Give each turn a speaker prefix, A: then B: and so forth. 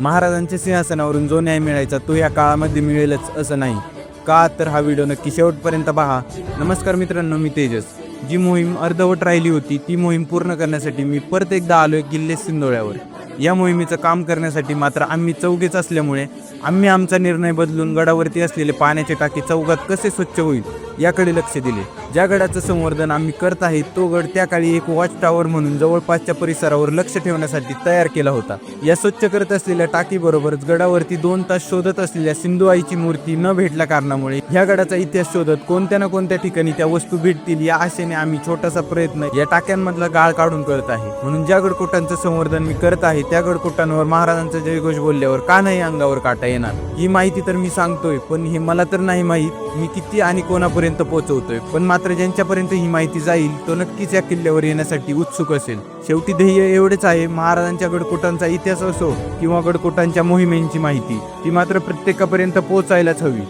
A: महाराजांच्या सिंहासनावरून जो न्याय मिळायचा तो या काळामध्ये मिळेलच असं नाही. का तर हा व्हिडिओ नक्की शेवटपर्यंत पहा. नमस्कार मित्रांनो मी तेजस. जी मोहीम अर्धवट राहिली होती ती मोहीम पूर्ण करण्यासाठी मी परत एकदा आलोय किल्ले सिंदोळ्यावर या मोहिमेचं काम करण्यासाठी मात्र आम्ही चौघेच असल्यामुळे आम्ही आमचा निर्णय बदलून गडावरती असलेले पाण्याचे टाके चौघात कसे स्वच्छ होईल? याकडे लक्ष दिले. ज्या गडाचं संवर्धन आम्ही करत आहे तो गड त्या काळी एक वॉच टॉवर म्हणून जवळपासच्या परिसरावर लक्ष ठेवण्यासाठी तयार केला होता. या स्वच्छ करत असलेल्या टाकीबरोबरच गडावरती दोन तास शोधत असलेल्या सिंधू आईची मूर्ती न भेटल्या कारणामुळे ह्या गडाचा इतिहास शोधत कोणत्या ना कोणत्या ठिकाणी त्या वस्तू भेटतील या आशेने आम्ही छोटासा प्रयत्न या टाक्यांमधला गाळ काढून करत आहे. म्हणून ज्या गडकोटांचं संवर्धन मी करत आहे त्या गडकोटांवर महाराजांचा जयघोष बोलल्यावर का नाही अंगावर काटा येणार. ही माहिती तर मी सांगतोय पण हे मला तर नाही माहीत. मी किती आणि कोणापर्यंत पोहोचवतोय पण मात्र ज्यांच्यापर्यंत ही माहिती जाईल तो नक्कीच या किल्ल्यावर येण्यासाठी उत्सुक असेल. शेवटी ध्येय एवढेच आहे महाराजांच्या गडकोटांचा इतिहास असो किंवा गडकोटांच्या मोहिमेंची माहिती ती मात्र प्रत्येकापर्यंत पोहोचायलाच हवी.